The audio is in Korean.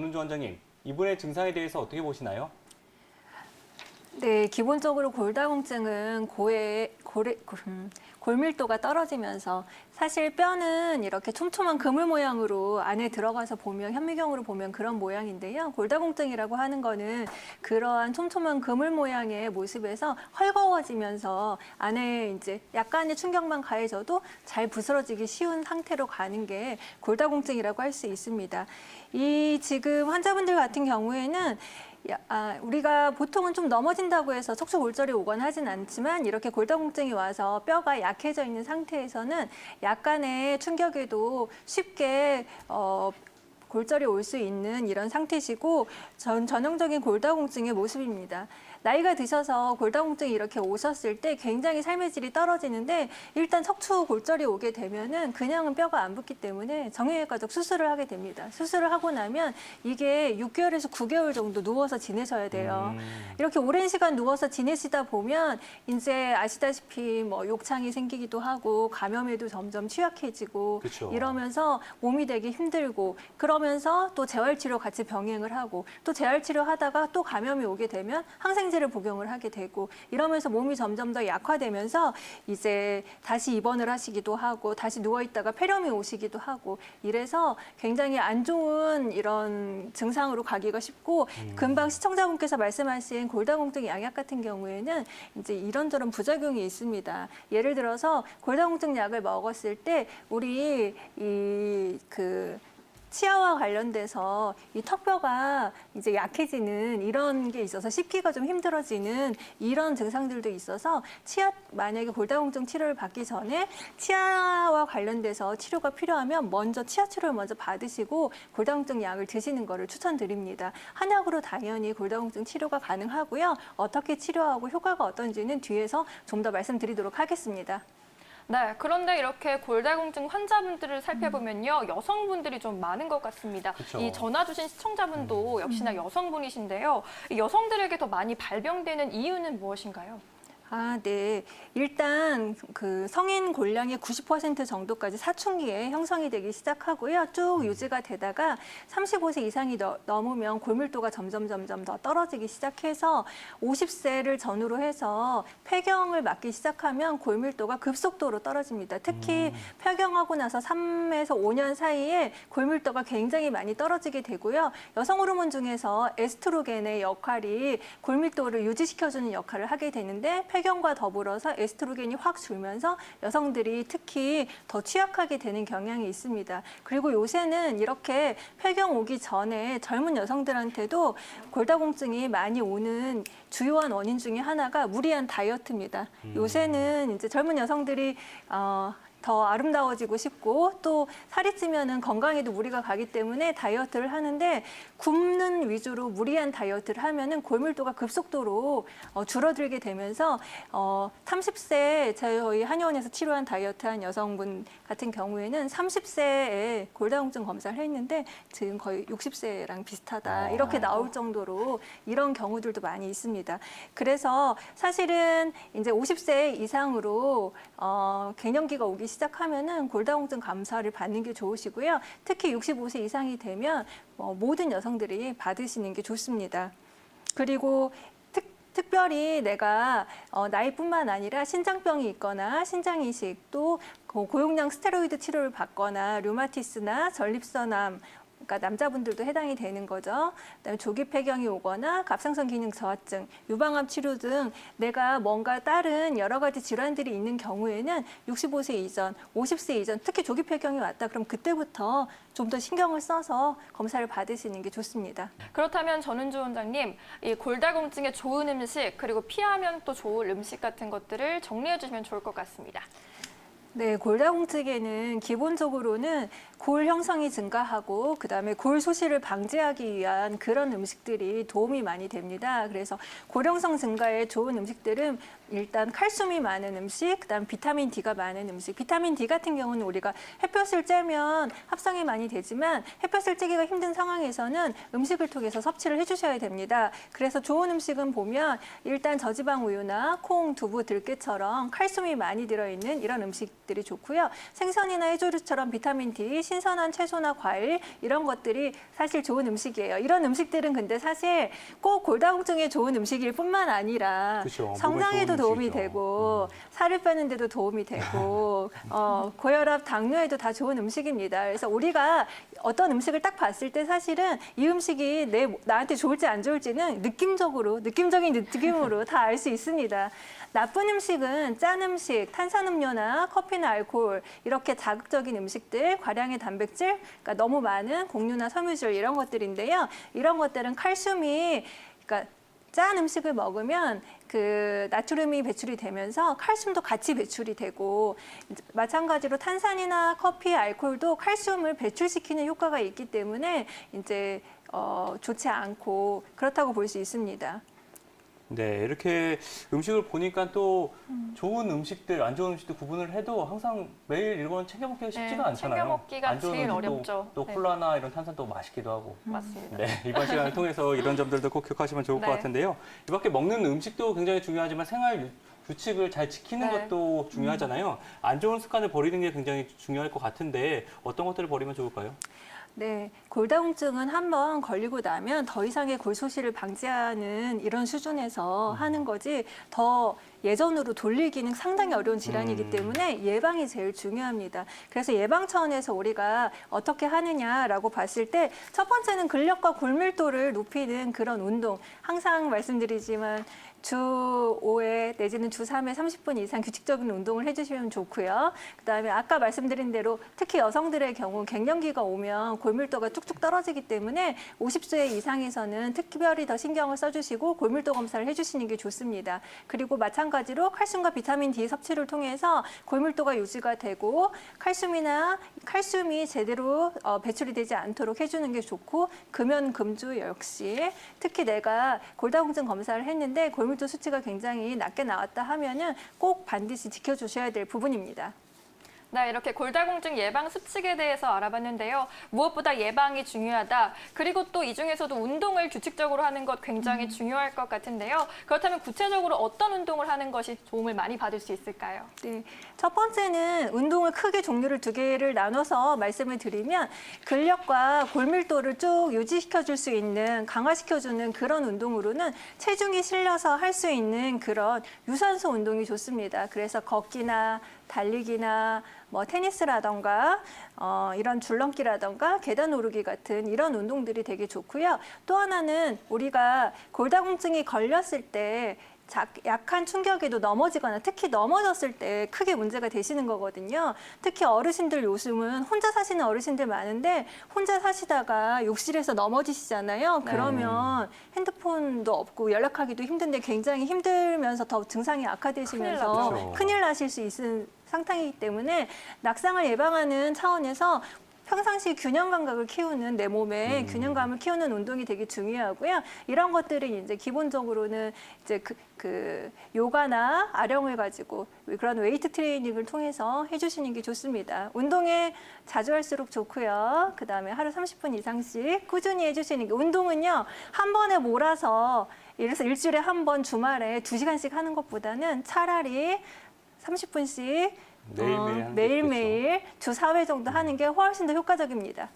전은주 원장님, 이분의 증상에 대해서 어떻게 보시나요? 네, 기본적으로 골다공증은 고의 고래, 음, 골밀도가 떨어지면서 사실 뼈는 이렇게 촘촘한 그물 모양으로 안에 들어가서 보면 현미경으로 보면 그런 모양인데요. 골다공증이라고 하는 거는 그러한 촘촘한 그물 모양의 모습에서 헐거워지면서 안에 이제 약간의 충격만 가해져도 잘 부스러지기 쉬운 상태로 가는 게 골다공증이라고 할 수 있습니다. 이 지금 환자분들 같은 경우에는 야, 아, 우리가 보통은 좀 넘어진다고 해서 척추 골절이 오거나 하진 않지만 이렇게 골다공증이 와서 뼈가 약해져 있는 상태에서는 약간의 충격에도 쉽게 어, 골절이 올 수 있는 이런 상태시고 전 전형적인 골다공증의 모습입니다. 나이가 드셔서 골다공증이 이렇게 오셨을 때 굉장히 삶의 질이 떨어지는데 일단 척추 골절이 오게 되면은 그냥은 뼈가 안 붙기 때문에 정형외과적 수술을 하게 됩니다. 수술을 하고 나면 이게 6개월에서 9개월 정도 누워서 지내셔야 돼요. 음. 이렇게 오랜 시간 누워서 지내시다 보면 이제 아시다시피 뭐 욕창이 생기기도 하고 감염에도 점점 취약해지고 그쵸. 이러면서 몸이 되게 힘들고 그러면서 또 재활치료 같이 병행을 하고 또 재활치료 하다가 또 감염이 오게 되면 항생 제를 복용을 하게 되고 이러면서 몸이 점점 더 약화되면서 이제 다시 입원을 하시기도 하고 다시 누워 있다가 폐렴이 오시기도 하고 이래서 굉장히 안 좋은 이런 증상으로 가기가 쉽고 금방 시청자분께서 말씀하신 골다공증 양약 같은 경우에는 이제 이런저런 부작용이 있습니다. 예를 들어서 골다공증 약을 먹었을 때 우리 이그 치아와 관련돼서 이 턱뼈가 이제 약해지는 이런 게 있어서 씹기가 좀 힘들어지는 이런 증상들도 있어서 치아 만약에 골다공증 치료를 받기 전에 치아와 관련돼서 치료가 필요하면 먼저 치아 치료를 먼저 받으시고 골다공증 약을 드시는 거를 추천드립니다. 한약으로 당연히 골다공증 치료가 가능하고요. 어떻게 치료하고 효과가 어떤지는 뒤에서 좀 더 말씀드리도록 하겠습니다. 네, 그런데 이렇게 골다공증 환자분들을 살펴보면요. 여성분들이 좀 많은 것 같습니다. 그쵸. 이 전화 주신 시청자분도 역시나 여성분이신데요. 이 여성들에게 더 많이 발병되는 이유는 무엇인가요? 아, 네. 일단 그 성인 골량의 90% 정도까지 사춘기에 형성이 되기 시작하고요. 쭉 유지가 되다가 35세 이상이 너- 넘으면 골밀도가 점점 점점 더 떨어지기 시작해서 50세를 전후로 해서 폐경을 맞기 시작하면 골밀도가 급속도로 떨어집니다. 특히 폐경하고 나서 3에서 5년 사이에 골밀도가 굉장히 많이 떨어지게 되고요. 여성 호르몬 중에서 에스트로겐의 역할이 골밀도를 유지시켜주는 역할을 하게 되는데 폐 경과 더불어서 에스트로겐이 확 줄면서 여성들이 특히 더 취약하게 되는 경향이 있습니다. 그리고 요새는 이렇게 폐경 오기 전에 젊은 여성들한테도 골다공증이 많이 오는 주요한 원인 중에 하나가 무리한 다이어트입니다. 요새는 이제 젊은 여성들이 어, 더 아름다워지고 싶고 또 살이 찌면은 건강에도 무리가 가기 때문에 다이어트를 하는데 굶는 위주로 무리한 다이어트를 하면은 골밀도가 급속도로 어, 줄어들게 되면서 어, 30세 저희 한의원에서 치료한 다이어트한 여성분 같은 경우에는 30세에 골다공증 검사를 했는데 지금 거의 60세랑 비슷하다 아. 이렇게 나올 정도로 이런 경우들도 많이 있습니다. 그래서 사실은 이제 50세 이상으로 어, 갱년기가 오기 시작하면은 골다공증 검사를 받는 게 좋으시고요. 특히 65세 이상이 되면 어, 모든 여성들이 받으시는 게 좋습니다. 그리고 특, 특별히 내가 어, 나이뿐만 아니라 신장병이 있거나 신장 이식 또 고- 고용량 스테로이드 치료를 받거나 류마티스나 전립선암 그러니까 남자분들도 해당이 되는 거죠. 그다음에 조기 폐경이 오거나 갑상선 기능 저하증, 유방암 치료 등 내가 뭔가 다른 여러 가지 질환들이 있는 경우에는 65세 이전, 50세 이전, 특히 조기 폐경이 왔다 그럼 그때부터 좀 더 신경을 써서 검사를 받으시는 게 좋습니다. 그렇다면 전은주 원장님, 이 골다공증에 좋은 음식 그리고 피하면 또 좋을 음식 같은 것들을 정리해 주시면 좋을 것 같습니다. 네, 골다공증에는 기본적으로는 골 형성이 증가하고 그다음에 골 소실을 방지하기 위한 그런 음식들이 도움이 많이 됩니다. 그래서 골 형성 증가에 좋은 음식들은 일단 칼슘이 많은 음식, 그다음 비타민 D가 많은 음식. 비타민 D 같은 경우는 우리가 햇볕을 쬐면 합성이 많이 되지만 햇볕을 쬐기가 힘든 상황에서는 음식을 통해서 섭취를 해 주셔야 됩니다. 그래서 좋은 음식은 보면 일단 저지방 우유나 콩, 두부, 들깨처럼 칼슘이 많이 들어 있는 이런 음식 들 것들이 좋고요. 생선이나 해조류처럼 비타민 D, 신선한 채소나 과일 이런 것들이 사실 좋은 음식이에요. 이런 음식들은 근데 사실 꼭 골다공증에 좋은 음식일 뿐만 아니라 그쵸, 성장에도 도움이 음식이죠. 음. 되고 살을 빼는 데도 도움이 되고 어, 고혈압, 당뇨에도 다 좋은 음식입니다. 그래서 우리가 어떤 음식을 딱 봤을 때 사실은 이 음식이 내 나한테 좋을지 안 좋을지는 느낌적으로 느낌적인 느낌으로 다 알 수 있습니다. 나쁜 음식은 짠 음식, 탄산음료나 커피나 알코올 이렇게 자극적인 음식들, 과량의 단백질, 그러니까 너무 많은 곡류나 섬유질 이런 것들인데요. 이런 것들은 칼슘이 그러니까 짠 음식을 먹으면 그 나트륨이 배출이 되면서 칼슘도 같이 배출이 되고 마찬가지로 탄산이나 커피, 알코올도 칼슘을 배출시키는 효과가 있기 때문에 이제 어, 좋지 않고 그렇다고 볼 수 있습니다. 네, 이렇게 음식을 보니까 또 좋은 음식들, 안 좋은 음식들 구분을 해도 항상 매일 이런 건 챙겨 먹기가 쉽지가 네, 않잖아요. 챙겨 먹기가 안 좋은 제일 음식도 어렵죠. 또 네. 콜라나 이런 탄산도 맛있기도 하고. 맞습니다. 네, 이번 시간을 통해서 이런 점들도 꼭 기억하시면 좋을 것 네. 같은데요. 이 밖에 먹는 음식도 굉장히 중요하지만 생활 유- 규칙을 잘 지키는 네. 것도 중요하잖아요. 안 좋은 습관을 버리는 게 굉장히 중요할 것 같은데 어떤 것들을 버리면 좋을까요? 네, 골다공증은 한번 걸리고 나면 더 이상의 골소실을 방지하는 이런 수준에서 하는 거지 더 예전으로 돌리기는 상당히 어려운 질환이기 음. 때문에 예방이 제일 중요합니다. 그래서 예방 차원에서 우리가 어떻게 하느냐라고 봤을 때 첫 번째는 근력과 골밀도를 높이는 그런 운동. 항상 말씀드리지만 주 5회 내지는 주 3회 30분 이상 규칙적인 운동을 해주시면 좋고요. 그다음에 아까 말씀드린 대로 특히 여성들의 경우 갱년기가 오면 골 밀도가 뚝뚝 떨어지기 때문에 50세 이상에서는 특별히 더 신경을 써주시고 골밀도 검사를 해주시는 게 좋습니다. 그리고 마찬가지로 칼슘과 비타민 D 섭취를 통해서 골밀도가 유지가 되고 칼슘이나 칼슘이 제대로 어, 배출이 되지 않도록 해주는 게 좋고 금연 금주 역시 특히 내가 골다공증 검사를 했는데 골밀도 수치가 굉장히 낮게 나왔다 하면은 꼭 반드시 지켜주셔야 될 부분입니다. 네, 이렇게 골다공증 예방 수칙에 대해서 알아봤는데요. 무엇보다 예방이 중요하다. 그리고 또 이 중에서도 운동을 규칙적으로 하는 것 굉장히 중요할 것 같은데요. 그렇다면 구체적으로 어떤 운동을 하는 것이 도움을 많이 받을 수 있을까요? 네, 첫 번째는 운동을 크게 종류를 두 개를 나눠서 말씀을 드리면 근력과 골밀도를 쭉 유지시켜 줄 수 있는 강화시켜 주는 그런 운동으로는 체중이 실려서 할 수 있는 그런 유산소 운동이 좋습니다. 그래서 걷기나 달리기나 뭐 테니스라던가 어, 이런 줄넘기라던가 계단 오르기 같은 이런 운동들이 되게 좋고요. 또 하나는 우리가 골다공증이 걸렸을 때 자- 약한 충격에도 넘어지거나 특히 넘어졌을 때 크게 문제가 되시는 거거든요. 특히 어르신들 요즘은 혼자 사시는 어르신들 많은데 혼자 사시다가 욕실에서 넘어지시잖아요. 네. 그러면 핸드폰도 없고 연락하기도 힘든데 굉장히 힘들면서 더 증상이 큰일 악화되시면서. 그렇죠. 큰일 나실 수 있는 상황이기 때문에 낙상을 예방하는 차원에서 평상시 균형 감각을 키우는 내 몸의 음. 균형감을 키우는 운동이 되게 중요하고요. 이런 것들은 이제 기본적으로는 이제 그, 그 요가나 아령을 가지고 그런 웨이트 트레이닝을 통해서 해주시는 게 좋습니다. 운동에 자주 할수록 좋고요. 그 다음에 하루 30분 이상씩 꾸준히 해주시는 게 운동은요 한 번에 몰아서 이래서 일주일에 한 번 주말에 두 시간씩 하는 것보다는 차라리 30분씩 매일매일 게 매일매일 주 4회 정도 하는 게 훨씬 더 효과적입니다.